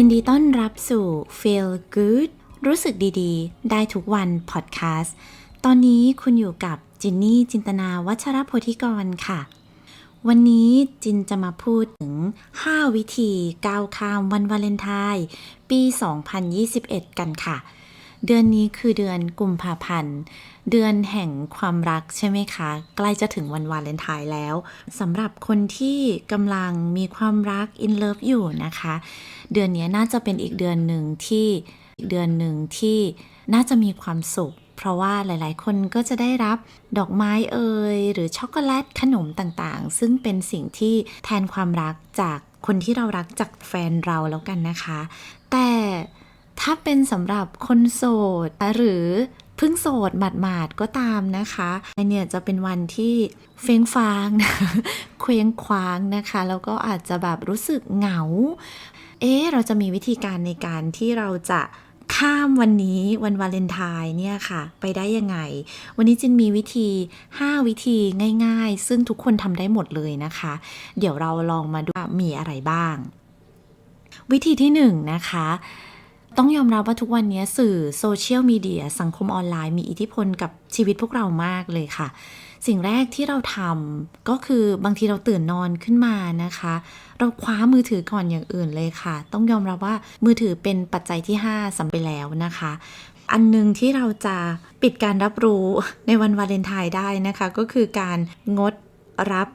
ยินดีต้อนรับสู่ Feel Good รู้สึกดีๆ ได้ทุกวันพอดแคสต์ ตอนนี้คุณอยู่กับจินนี่จินตนาวัชรโพธิกรค่ะ วันนี้จินจะมาพูดถึง 5 วิธีก้าวข้ามวันวาเลนไทน์ปี 2021 กันค่ะ เดือนนี้คือเดือนกุมภาพันธ์ เดือนแห่งความรักใช่ไหมคะ ใกล้จะถึงวันวาเลนไทน์แล้วสำหรับคนที่กำลังมีความรัก in love อยู่นะคะ เดือนนี้น่าจะเป็นอีกเดือนหนึ่งที่อีกเดือนหนึ่งที่น่าจะมีความสุข เพราะว่าหลาย ๆ คนก็จะได้รับดอกไม้เอ่ยหรือช็อกโกแลตขนมต่างๆ ซึ่งเป็นสิ่งที่แทนความรักจากคนที่เรารักจากแฟนเราแล้วกันนะคะ แต่ ถ้าเป็นสำหรับคนโสด หรือเพิ่งโสดหมาดๆก็ตามนะคะอันเนี่ยจะเป็นวันที่เฟ้งฟางเคว้งคว้างนะคะ แล้วก็อาจจะแบบรู้สึกเหงา เอ๊ะเราจะมีวิธีการในการที่เราจะข้ามวันนี้วันวาเลนไทน์เนี่ยค่ะ ไปได้ยังไง วันนี้จินมีวิธี 5 วิธีง่าย ๆ ซึ่งทุกคนทำได้หมดเลยนะคะ เดี๋ยวเราลองมาดูมีอะไรบ้าง วิธีที่1นะคะ ต้องยอมรับว่าทุกวันนี้สื่อโซเชียลมีเดียสังคมออนไลน์มีอิทธิพลกับชีวิตพวกเรามากเลยค่ะ สิ่งแรกที่เราทำก็คือบางทีเราตื่นนอนขึ้นมานะคะ เราคว้ามือถือก่อนอย่างอื่นเลยค่ะ ต้องยอมรับว่ามือถือเป็นปัจจัยที่ 5สำไปแล้วนะคะ อันหนึงที่เราจะปิดการรับรู้ในวันวาเลนไทน์ได้นะคะ ก็คือการงดรับ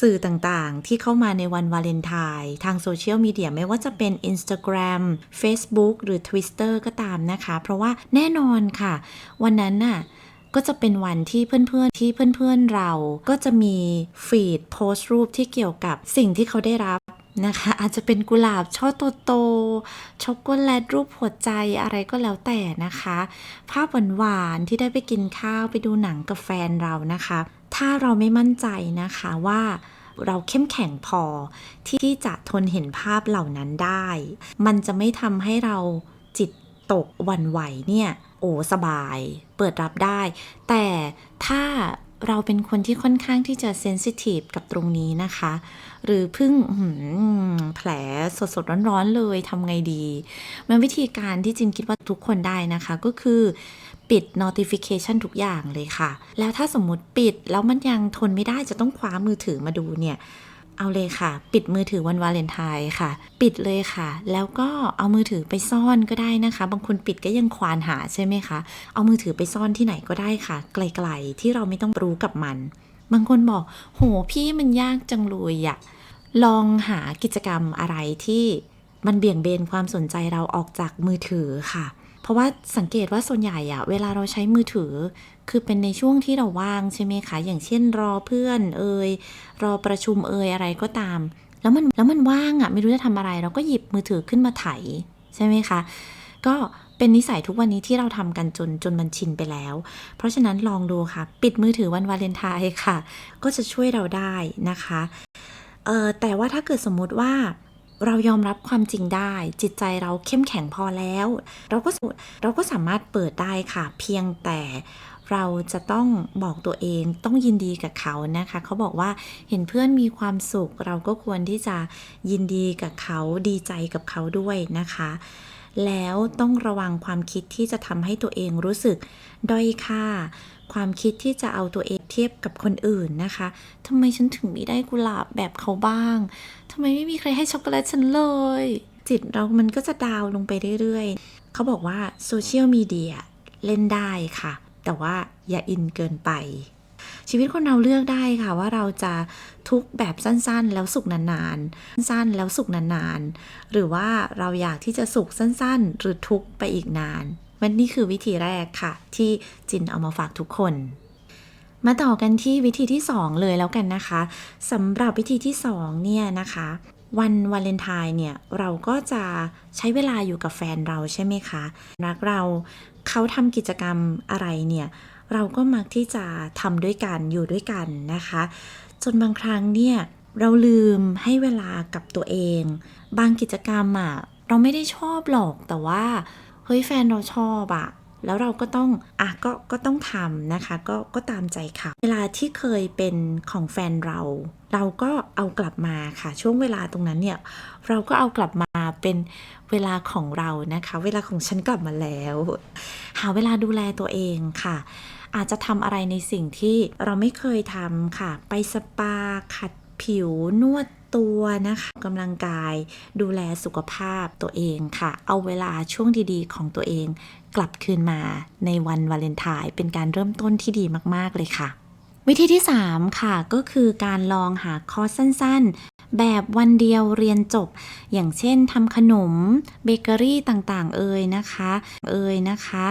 สื่อต่างๆ ที่เข้ามาในวันวาเลนไทน์ทางโซเชียลมีเดียไม่ว่าจะเป็น Instagram Facebook หรือ Twitter ก็ตามนะคะ เพราะว่าแน่นอนค่ะ วันนั้นน่ะก็จะเป็นวันที่เพื่อนๆที่เพื่อนๆเราก็จะมีฟีดโพสต์รูปที่เกี่ยวกับสิ่งที่เขาได้รับนะคะ อาจจะเป็นกุหลาบช่อโตๆช็อกโกแลตรูปหัวใจอะไรก็แล้วแต่นะคะ ภาพหวานๆที่ได้ไปกินข้าวไปดูหนังกับแฟนเรานะคะ ถ้าเราไม่มั่นใจนะคะว่าเราเข้มแข็งพอที่จะทนเห็นภาพเหล่านั้นได้ มันจะไม่ทำให้เราจิตตกวันไหวเนี่ย โอ้สบาย เปิดรับได้ แต่ถ้า เราเป็นคนที่ค่อนข้างที่จะเซนซิทีฟกับตรงนี้นะคะ หรือเพิ่งแผลสดๆร้อนๆเลยทำไงดีมันวิธีการที่จินคิดว่าทุกคนได้นะคะ ก็คือปิด notification ทุกอย่างเลยค่ะ แล้วถ้าสมมติปิดแล้วมันยังทนไม่ได้จะต้องคว้ามือถือมาดูเนี่ย เอาเลยค่ะ ปิดมือถือวันวาเลนไทน์ค่ะ ปิดเลยค่ะ แล้วก็เอามือถือไปซ่อนก็ได้นะคะ บางคนปิดก็ยังควานหาใช่ไหมคะ เอามือถือไปซ่อนที่ไหนก็ได้ค่ะ ไกลๆ ที่เราไม่ต้องรู้กับมัน บางคนบอก โหพี่มันยากจังเลยอะลองหากิจกรรมอะไรที่มันเบี่ยงเบนความสนใจเราออกจากมือถือค่ะ เพราะว่าสังเกตว่าส่วนใหญ่อะเวลาเราใช้มือถือ คือเป็นในช่วงที่เราว่างใช่ไหมคะ อย่างเช่นรอเพื่อนเอ่ยรอประชุมเอ่ยอะไรก็ตาม แล้วมันแล้วมันว่างอะไม่รู้จะทำอะไร เราก็หยิบมือถือขึ้นมาไถใช่ไหมคะ ก็เป็นนิสัยทุกวันนี้ที่เราทำกันจนจนมันชินไปแล้ว เพราะฉะนั้นลองดูค่ะ ปิดมือถือวันวาเลนไทน์ค่ะ ก็จะช่วยเราได้นะคะเออแต่ว่าถ้าเกิดสมมุติว่า เรายอมรับความจริงได้ จิตใจเราเข้มแข็งพอแล้ว เราก็เราก็สามารถเปิดได้ค่ะ เพียงแต่เราจะต้องบอกตัวเองต้องยินดีกับเขานะคะ เขาบอกว่าเห็นเพื่อนมีความสุข เราก็ควรที่จะยินดีกับเขาดีใจกับเขาด้วยนะคะ แล้วต้องระวังความคิดที่จะทำให้ตัวเองรู้สึกด้อยค่า ความคิดที่จะเอาตัวเองเทียบกับคนอื่นนะคะทำไมฉันถึงไม่ได้กุหลาบแบบเขาบ้างทำไมไม่มีใครให้ช็อกโกแลตฉันเลย จิตเรามันก็จะดาวลงไปเรื่อยๆ เขาบอกว่าโซเชียลมีเดียเล่นได้ค่ะ แต่ว่าอย่าอินเกินไป ชีวิตคนเราเลือกได้ค่ะว่าเราจะทุกแบบสั้นๆ แล้วสุขนานๆ สั้นๆแล้วสุขนานๆ หรือว่าเราอยากที่จะสุขสั้นๆ หรือทุกไปอีกนาน วันนี้คือวิธีแรกค่ะ ที่จินเอามาฝากทุกคน มาต่อกันที่วิธีที่ 2 เลยแล้วกันนะคะสำหรับวิธีที่ 2 เนี่ยนะคะ วันวาเลนไทน์เนี่ย เราก็จะใช้เวลาอยู่กับแฟนเราใช่ไหมคะรักเราเขาทำกิจกรรมอะไรเนี่ย เราก็มักที่จะทำด้วยกันอยู่ด้วยกันนะคะ จนบางครั้งเนี่ยเราลืมให้เวลากับตัวเอง บางกิจกรรมอะ่ะเราไม่ได้ชอบหรอกแต่ว่า ฮ้ยแฟนเราชอบอะแล้วเราก็ต้องอะก็ก็ต้องทำนะคะ ก็ก็ตามใจเขาเวลาที่เคยเป็นของแฟนเรา เราก็เอากลับมาค่ะ ช่วงเวลาตรงนั้นเนี่ย เราก็เอากลับมาเป็นเวลาของเรานะคะ เวลาของฉันกลับมาแล้ว หาเวลาดูแลตัวเองค่ะ อาจจะทำอะไรในสิ่งที่เราไม่เคยทำค่ะ ไปสปาขัดผิวนวด ตัวนะคะกำลังกายดูแลสุขภาพตัวเองค่ะ เอาเวลาช่วงดีๆ ของตัวเอง กลับคืนมาในวันวาเลนไทน์เป็นการเริ่มต้นที่ดีมากๆเลยค่ะวิธีที่ 3 ค่ะก็คือการลองหาคอร์สสั้นๆ แบบวันเดียวเรียนจบ อย่างเช่นทำขนมเบเกอรี่ต่างๆ เอ่ยนะคะ เอ่ยนะคะ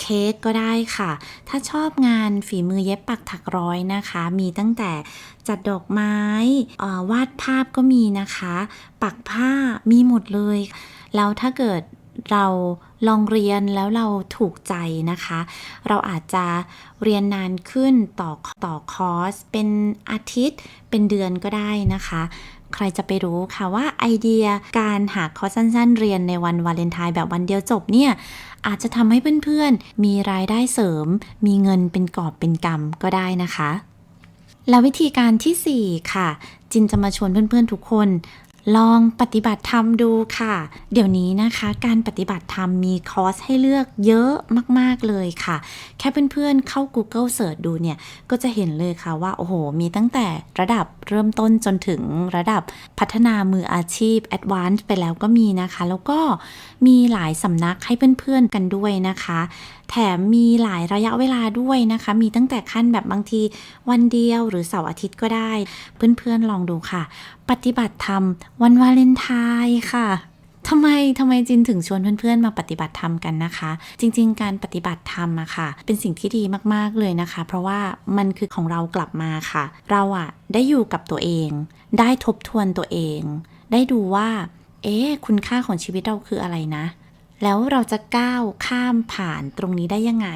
เค้กก็ได้ค่ะ ถ้าชอบงานฝีมือเย็บปักถักร้อยนะคะ มีตั้งแต่จัดดอกไม้วาดภาพก็มีนะคะ ปักผ้ามีหมดเลย แล้วถ้าเกิดเราลองเรียนแล้วเราถูกใจนะคะ เราอาจจะเรียนนานขึ้นต่อต่อคอร์ส เป็นอาทิตย์เป็นเดือนก็ได้นะคะ ใครจะไปรู้ค่ะว่าไอเดียการหาคอร์สสั้นๆ เรียนในวันวาเลนไทน์แบบวันเดียวจบเนี่ยอาจจะทำให้เพื่อนๆ มีรายได้เสริม มีเงินเป็นกอบเป็นกำก็ได้นะคะ แล้ววิธีการทีสี่ 4 ค่ะ จินจะมาชวนเพื่อนๆทุกคน ลองปฏิบัติธรรมดูค่ะ เดี๋ยวนี้นะคะ การปฏิบัติธรรมมีคอร์สให้เลือกเยอะมากๆเลยค่ะ แค่เพื่อนๆเข้า Google Search ดูเนี่ย ก็จะเห็นเลยค่ะว่า โอ้โห มีตั้งแต่ระดับเริ่มต้นจนถึงระดับพัฒนามืออาชีพ Advanced ไปแล้วก็มีนะคะ แล้วก็มีหลายสำนักให้เพื่อนๆกันด้วยนะคะ แถมมีหลายระยะเวลาด้วยนะคะ มีตั้งแต่ขั้นแบบบางทีวันเดียวหรือเสาร์อาทิตย์ก็ได้ เพื่อนๆลองดูค่ะ ปฏิบัติธรรมวันวาเลนไทน์ค่ะทำไมทำไมจินถึงชวนเพื่อนๆ มาปฏิบัติธรรมกันนะคะ จริง ๆ การปฏิบัติธรรมอะค่ะ เป็นสิ่งที่ดีมากๆเลยนะคะ เพราะว่ามันคือของเรากลับมาค่ะ เราอะได้อยู่กับตัวเอง ได้ทบทวนตัวเอง ได้ดูว่า เอ๊ะคุณค่าของชีวิตเราคืออะไรนะ แล้วเราจะก้าวข้ามผ่านตรงนี้ได้ยังไง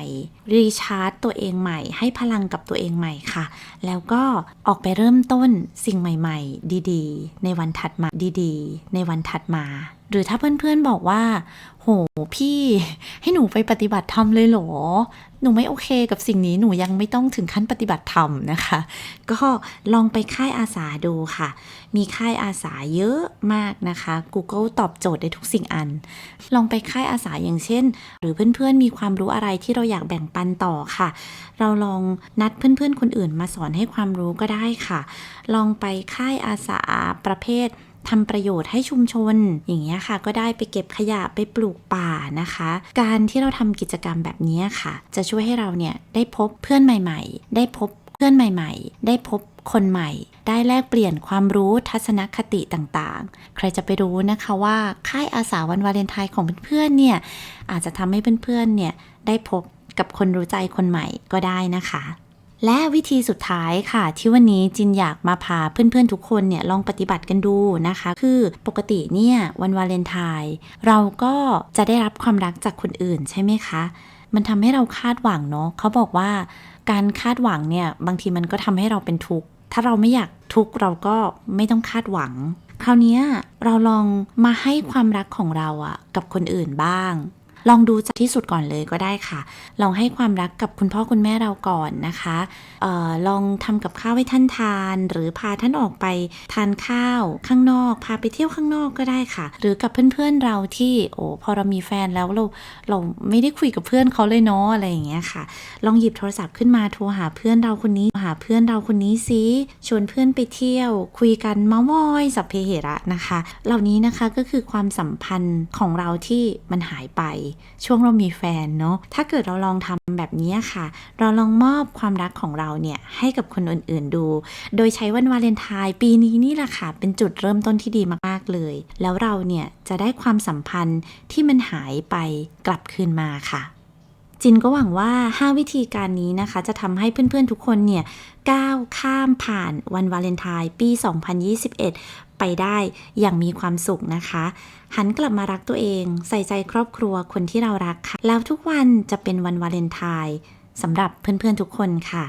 รีชาร์จตัวเองใหม่ ให้พลังกับตัวเองใหม่ค่ะ แล้วก็ออกไปเริ่มต้นสิ่งใหม่ ๆ ดีๆ ในวันถัดมาดีๆ ในวันถัดมา หรือถ้าเพื่อนๆบอกว่าโหพี่ ให้หนูไปปฏิบัติธรรมเลยเหรอ หนูไม่โอเคกับสิ่งนี้หนูยังไม่ต้องถึงขั้นปฏิบัติธรรมนะคะ ก็ลองไปค่ายอาสาดูค่ะ มีค่ายอาสาเยอะมากนะคะ Google ตอบโจทย์ได้ทุกสิ่งอัน ลองไปค่ายอาสาอย่างเช่น หรือเพื่อนๆมีความรู้อะไรที่เราอยากแบ่งปันต่อค่ะ เราลองนัดเพื่อนๆคนอื่นมาสอนให้ความรู้ก็ได้ค่ะ ลองไปค่ายอาสาประเภท ทำประโยชน์ให้ชุมชน อย่างเงี้ยค่ะ ก็ได้ไปเก็บขยะไปปลูกป่านะคะ การที่เราทำกิจกรรมแบบนี้ค่ะ จะช่วยให้เราเนี่ยได้พบเพื่อนใหม่ ๆ ได้พบเพื่อนใหม่ ๆ ได้พบคนใหม่ ได้แลกเปลี่ยนความรู้ทัศนคติต่างๆ ใครจะไปรู้นะคะว่าค่ายอาสาวันวาเลนไทน์ของเพื่อนๆเนี่ยอาจจะทำให้เพื่อนๆเนี่ยได้พบกับคนรู้ใจคนใหม่ก็ได้นะคะ และวิธีสุดท้ายค่ะ ที่วันนี้จินอยากมาพาเพื่อนๆทุกคนเนี่ยลองปฏิบัติกันดูนะคะ คือปกติเนี่ยวันวาเลนไทน์เราก็จะได้รับความรักจากคนอื่นใช่ไหมคะ มันทำให้เราคาดหวังเนาะเขาบอกว่าการคาดหวังเนี่ยบางทีมันก็ทำให้เราเป็นทุกข์ถ้าเราไม่อยากทุกข์เราก็ไม่ต้องคาดหวัง คราวนี้เราลองมาให้ความรักของเราอะกับคนอื่นบ้าง ลองดูจากที่สุดก่อนเลยก็ได้ค่ะ ลองให้ความรักกับคุณพ่อคุณแม่เราก่อนนะคะออลองทำกับข้าวให้ท่านทาน หรือพาท่านออกไปทานข้าวข้างนอก พาไปเที่ยวข้างนอกก็ได้ค่ะ หรือกับเพื่อนๆเราที่โอ้พอเรามีแฟนแล้วเราเราไม่ได้คุยกับเพื่อนเขาเลยเนาะอะไรอย่างเงี้ยค่ะ ลองหยิบโทรศัพท์ขึ้นมาโทรหาเพื่อนเราคนนี้ เพื่อนเราคนนี้ซิชวนเพื่อนไปเที่ยว คุยกันเมาส์มอยสัพเพเหระนะคะ เหล่านี้นะคะก็คือความสัมพันธ์ของเราที่มันหายไป ช่วงเรามีแฟนเนาะถ้าเกิดเราลองทำแบบนี้ค่ะ เราลองมอบความรักของเราเนี่ยให้กับคนอื่นๆดู โดยใช้วันวาเลนไทน์ปีนี้นี่แหละค่ะ เป็นจุดเริ่มต้นที่ดีมากๆเลย แล้วเราเนี่ยจะได้ความสัมพันธ์ที่มันหายไปกลับคืนมาค่ะ จินก็หวังว่า 5 วิธีการนี้นะคะ จะทำให้เพื่อนๆทุกคนเนี่ยก้าวข้ามผ่านวันวาเลนไทน์ปี 2021 ไปได้อย่างมีความสุขนะคะ หันกลับมารักตัวเอง ใส่ใจครอบครัวคนที่เรารักค่ะ แล้วทุกวันจะเป็นวันวาเลนไทน์สำหรับเพื่อนๆทุกคนค่ะ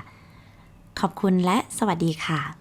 ขอบคุณและสวัสดีค่ะ